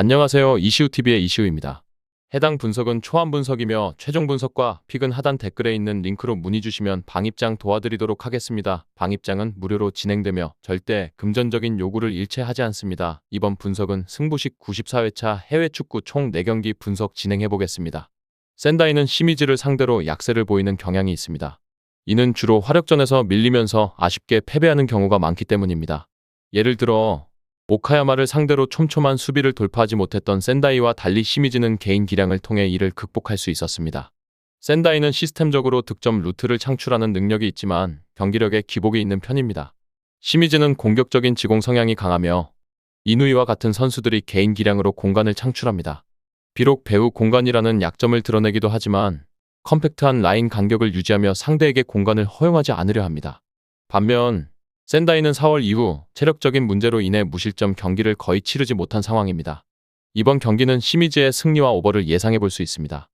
안녕하세요. 이시우TV의 이시우입니다. 해당 분석은 초안 분석이며 최종 분석과 픽은 하단 댓글에 있는 링크로 문의 주시면 방입장 도와드리도록 하겠습니다. 방입장은 무료로 진행되며 절대 금전적인 요구를 일체하지 않습니다. 이번 분석은 승부식 94회차 해외 축구 총 4경기 분석 진행해 보겠습니다. 샌다이는 시미즈를 상대로 약세를 보이는 경향이 있습니다. 이는 주로 화력전에서 밀리면서 아쉽게 패배하는 경우가 많기 때문입니다. 예를 들어 오카야마를 상대로 촘촘한 수비를 돌파하지 못했던 샌다이와 달리 시미즈는 개인 기량을 통해 이를 극복할 수 있었습니다. 샌다이는 시스템적으로 득점 루트를 창출하는 능력이 있지만 경기력에 기복이 있는 편입니다. 시미즈는 공격적인 지공 성향이 강하며 이누이와 같은 선수들이 개인 기량으로 공간을 창출합니다. 비록 배우 공간이라는 약점을 드러내기도 하지만 컴팩트한 라인 간격을 유지하며 상대에게 공간을 허용하지 않으려 합니다. 반면 샌다이는 4월 이후 체력적인 문제로 인해 무실점 경기를 거의 치르지 못한 상황입니다. 이번 경기는 시미즈의 승리와 오버를 예상해 볼 수 있습니다.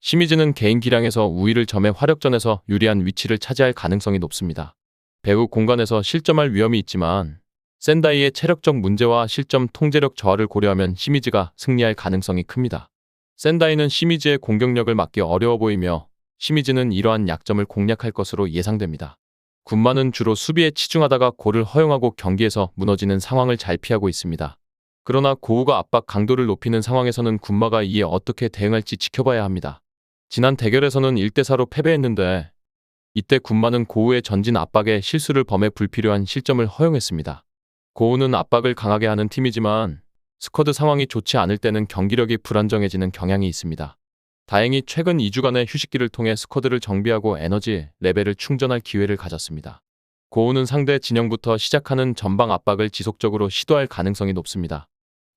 시미즈는 개인 기량에서 우위를 점해 화력전에서 유리한 위치를 차지할 가능성이 높습니다. 배우 공간에서 실점할 위험이 있지만 샌다이의 체력적 문제와 실점 통제력 저하를 고려하면 시미즈가 승리할 가능성이 큽니다. 샌다이는 시미즈의 공격력을 막기 어려워 보이며 시미즈는 이러한 약점을 공략할 것으로 예상됩니다. 군마는 주로 수비에 치중하다가 골을 허용하고 경기에서 무너지는 상황을 잘 피하고 있습니다. 그러나 고우가 압박 강도를 높이는 상황에서는 군마가 이에 어떻게 대응할지 지켜봐야 합니다. 지난 대결에서는 1대4로 패배했는데 이때 군마는 고우의 전진 압박에 실수를 범해 불필요한 실점을 허용했습니다. 고우는 압박을 강하게 하는 팀이지만 스쿼드 상황이 좋지 않을 때는 경기력이 불안정해지는 경향이 있습니다. 다행히 최근 2주간의 휴식기를 통해 스쿼드를 정비하고 에너지 레벨을 충전할 기회를 가졌습니다. 고우는 상대 진영부터 시작하는 전방 압박을 지속적으로 시도할 가능성이 높습니다.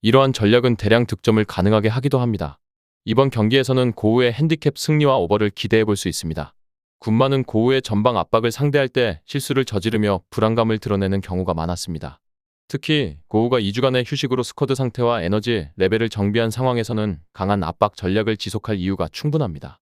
이러한 전략은 대량 득점을 가능하게 하기도 합니다. 이번 경기에서는 고우의 핸디캡 승리와 오버를 기대해 볼 수 있습니다. 군마는 고우의 전방 압박을 상대할 때 실수를 저지르며 불안감을 드러내는 경우가 많았습니다. 특히 고우가 2주간의 휴식으로 스쿼드 상태와 에너지 레벨을 정비한 상황에서는 강한 압박 전략을 지속할 이유가 충분합니다.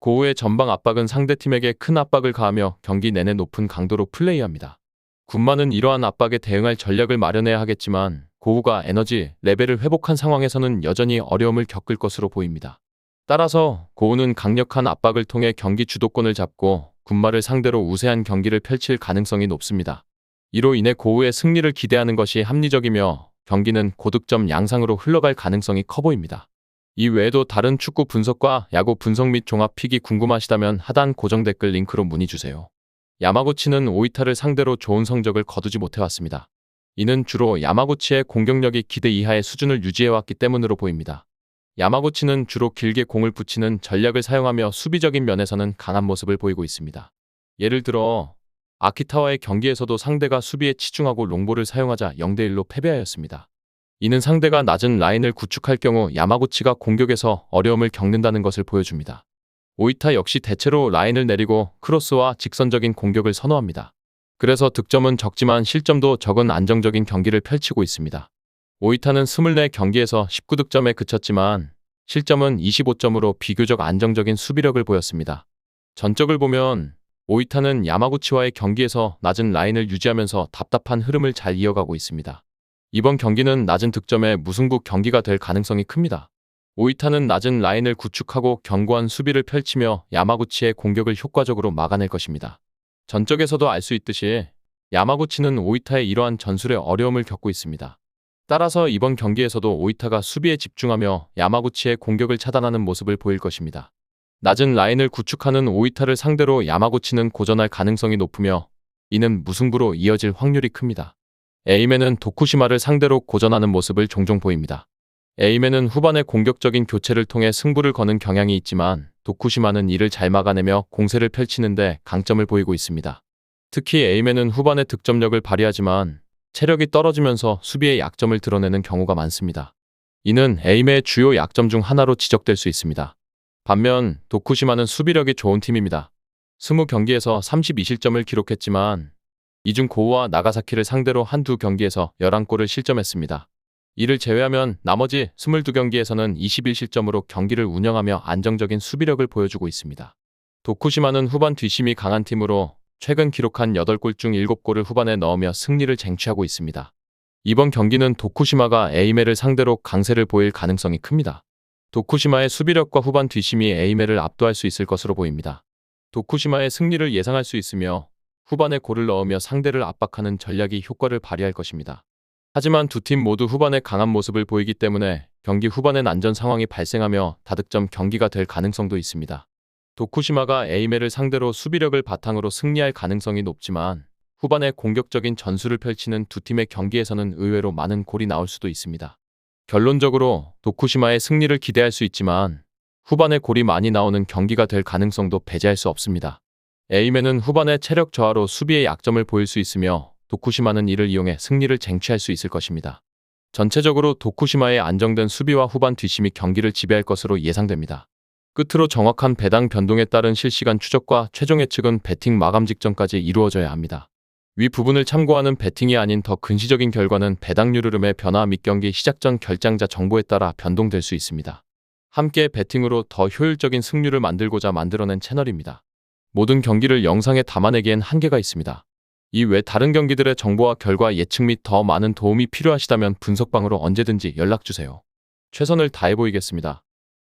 고우의 전방 압박은 상대팀에게 큰 압박을 가하며 경기 내내 높은 강도로 플레이합니다. 군마는 이러한 압박에 대응할 전략을 마련해야 하겠지만 고우가 에너지 레벨을 회복한 상황에서는 여전히 어려움을 겪을 것으로 보입니다. 따라서 고우는 강력한 압박을 통해 경기 주도권을 잡고 군마를 상대로 우세한 경기를 펼칠 가능성이 높습니다. 이로 인해 고우의 승리를 기대하는 것이 합리적이며 경기는 고득점 양상으로 흘러갈 가능성이 커 보입니다. 이 외에도 다른 축구 분석과 야구 분석 및 종합 픽이 궁금하시다면 하단 고정 댓글 링크로 문의 주세요. 야마구치는 오이타를 상대로 좋은 성적을 거두지 못해왔습니다. 이는 주로 야마구치의 공격력이 기대 이하의 수준을 유지해왔기 때문으로 보입니다. 야마구치는 주로 길게 공을 붙이는 전략을 사용하며 수비적인 면에서는 강한 모습을 보이고 있습니다. 예를 들어 아키타와의 경기에서도 상대가 수비에 치중하고 롱볼을 사용하자 0대1로 패배하였습니다. 이는 상대가 낮은 라인을 구축할 경우 야마구치가 공격에서 어려움을 겪는다는 것을 보여줍니다. 오이타 역시 대체로 라인을 내리고 크로스와 직선적인 공격을 선호합니다. 그래서 득점은 적지만 실점도 적은 안정적인 경기를 펼치고 있습니다. 오이타는 24경기에서 19득점에 그쳤지만 실점은 25점으로 비교적 안정적인 수비력을 보였습니다. 전적을 보면 오이타는 야마구치와의 경기에서 낮은 라인을 유지하면서 답답한 흐름을 잘 이어가고 있습니다. 이번 경기는 낮은 득점의 무승부 경기가 될 가능성이 큽니다. 오이타는 낮은 라인을 구축하고 견고한 수비를 펼치며 야마구치의 공격을 효과적으로 막아낼 것입니다. 전적에서도 알 수 있듯이 야마구치는 오이타의 이러한 전술에 어려움을 겪고 있습니다. 따라서 이번 경기에서도 오이타가 수비에 집중하며 야마구치의 공격을 차단하는 모습을 보일 것입니다. 낮은 라인을 구축하는 오이타를 상대로 야마구치는 고전할 가능성이 높으며 이는 무승부로 이어질 확률이 큽니다. 에이맨은 도쿠시마를 상대로 고전하는 모습을 종종 보입니다. 에이맨은 후반에 공격적인 교체를 통해 승부를 거는 경향이 있지만 도쿠시마는 이를 잘 막아내며 공세를 펼치는데 강점을 보이고 있습니다. 특히 에이맨은 후반에 득점력을 발휘하지만 체력이 떨어지면서 수비의 약점을 드러내는 경우가 많습니다. 이는 에이맨의 주요 약점 중 하나로 지적될 수 있습니다. 반면 도쿠시마는 수비력이 좋은 팀입니다. 20경기에서 32실점을 기록했지만 이중 고우와 나가사키를 상대로 한두 경기에서 11골을 실점했습니다. 이를 제외하면 나머지 22경기에서는 21실점으로 경기를 운영하며 안정적인 수비력을 보여주고 있습니다. 도쿠시마는 후반 뒷심이 강한 팀으로 최근 기록한 8골 중 7골을 후반에 넣으며 승리를 쟁취하고 있습니다. 이번 경기는 도쿠시마가 에이메를 상대로 강세를 보일 가능성이 큽니다. 도쿠시마의 수비력과 후반 뒷심이 에이메를 압도할 수 있을 것으로 보입니다. 도쿠시마의 승리를 예상할 수 있으며 후반에 골을 넣으며 상대를 압박하는 전략이 효과를 발휘할 것입니다. 하지만 두 팀 모두 후반에 강한 모습을 보이기 때문에 경기 후반엔 안전 상황이 발생하며 다득점 경기가 될 가능성도 있습니다. 도쿠시마가 에이메를 상대로 수비력을 바탕으로 승리할 가능성이 높지만 후반에 공격적인 전술을 펼치는 두 팀의 경기에서는 의외로 많은 골이 나올 수도 있습니다. 결론적으로 도쿠시마의 승리를 기대할 수 있지만 후반에 골이 많이 나오는 경기가 될 가능성도 배제할 수 없습니다. 에이메는 후반에 체력 저하로 수비의 약점을 보일 수 있으며 도쿠시마는 이를 이용해 승리를 쟁취할 수 있을 것입니다. 전체적으로 도쿠시마의 안정된 수비와 후반 뒷심이 경기를 지배할 것으로 예상됩니다. 끝으로 정확한 배당 변동에 따른 실시간 추적과 최종 예측은 배팅 마감 직전까지 이루어져야 합니다. 위 부분을 참고하는 배팅이 아닌 더 근시적인 결과는 배당률 흐름의 변화 및 경기 시작 전 결장자 정보에 따라 변동될 수 있습니다. 함께 배팅으로 더 효율적인 승률을 만들고자 만들어낸 채널입니다. 모든 경기를 영상에 담아내기엔 한계가 있습니다. 이 외 다른 경기들의 정보와 결과 예측 및 더 많은 도움이 필요하시다면 분석방으로 언제든지 연락주세요. 최선을 다해 보이겠습니다.